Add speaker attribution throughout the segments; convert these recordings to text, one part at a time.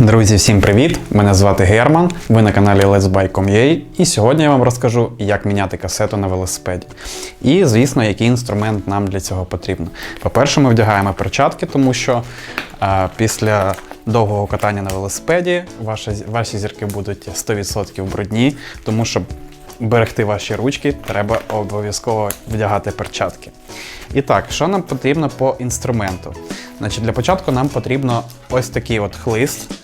Speaker 1: Друзі, всім привіт! Мене звати Герман. Ви на каналі Let's Buy І сьогодні я вам розкажу, як міняти касету на велосипеді. І, звісно, який інструмент нам для цього потрібно. По-перше, ми вдягаємо перчатки, тому що е, після довгого катання на велосипеді ваші, ваші зірки будуть 100% брудні, тому щоб берегти ваші ручки, треба обов'язково вдягати перчатки. І так, що нам потрібно по інструменту? Значить, для початку нам потрібно ось такий от хлист а,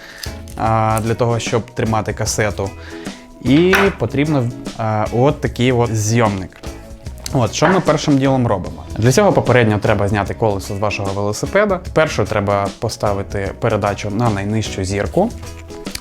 Speaker 1: для того, щоб тримати касету. І потрібно от такий от зйомник. От, що ми першим ділом робимо? Для цього попередньо треба зняти колесо з вашого велосипеда. Першу треба поставити передачу на найнижчу зірку.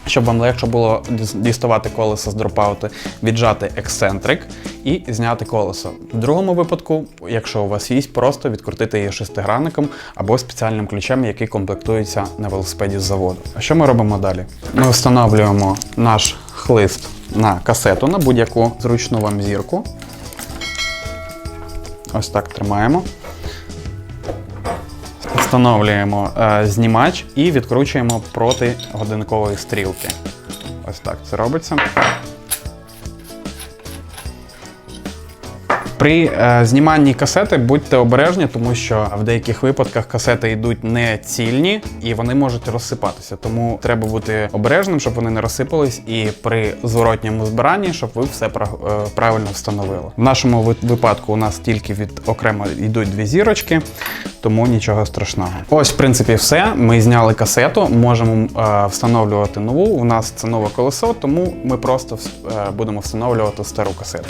Speaker 1: Щоб вам легше було діставати колесо з дропауту, віджати ексцентрик і зняти колесо. В другому випадку, якщо у вас є, просто відкрутити її шестигранником або спеціальним ключем, який комплектується на велосипеді з заводу. А що ми робимо далі? Ми встановлюємо наш хлист на касету, на будь-яку зручну вам зірку. Ось так тримаємо. Встановлюємо е, знімач і відкручуємо проти годинкової стрілки. Ось так це робиться. При е, зніманні касети будьте обережні, тому що в деяких випадках касети йдуть не цільні і вони можуть розсипатися. Тому треба бути обережним, щоб вони не розсипались, і при зворотньому збиранні, щоб ви все е, правильно встановили. В нашому випадку у нас тільки від окремо йдуть дві зірочки, тому нічого страшного. Ось, в принципі, все. Ми зняли касету, можемо е, встановлювати нову. У нас це нове колесо, тому ми просто будемо встановлювати стару касету.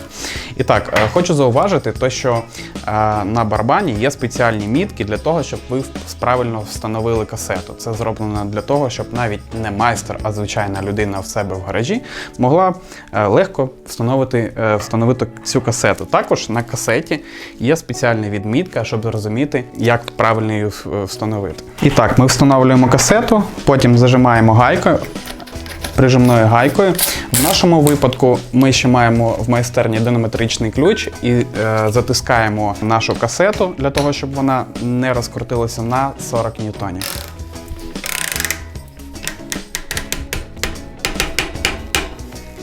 Speaker 1: І так, хочу зауважити, то, що е, на барабані є спеціальні мітки для того, щоб ви правильно встановили касету. Це зроблено для того, щоб навіть не майстер, а звичайна людина в себе в гаражі могла е, легко встановити, е, встановити цю касету. Також на касеті є спеціальна відмітка, щоб зрозуміти, як правильно її встановити. І так, ми встановлюємо касету, потім зажимаємо гайкою прижимною гайкою. В нашому випадку ми ще маємо в майстерні динаметричний ключ і е, затискаємо нашу касету для того, щоб вона не розкрутилася на 40 ньютонів.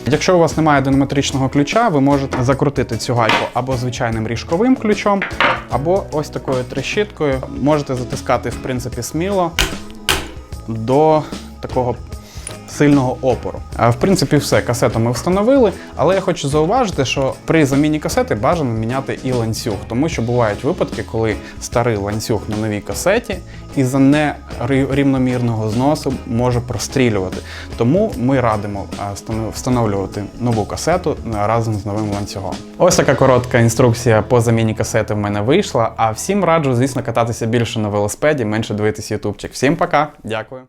Speaker 1: Якщо у вас немає динаметричного ключа, ви можете закрутити цю гайку або звичайним ріжковим ключом, або ось такою трещіткою. Можете затискати, в принципі, сміло до такого сильного опору. В принципі, все, касету ми встановили, але я хочу зауважити, що при заміні касети бажано міняти і ланцюг, тому що бувають випадки, коли старий ланцюг на новій касеті із-за нерівномірного зносу може прострілювати. Тому ми радимо встановлювати нову касету разом з новим ланцюгом. Ось така коротка інструкція по заміні касети в мене вийшла. А всім раджу, звісно, кататися більше на велосипеді, менше дивитися ютубчик. Всім пока, дякую.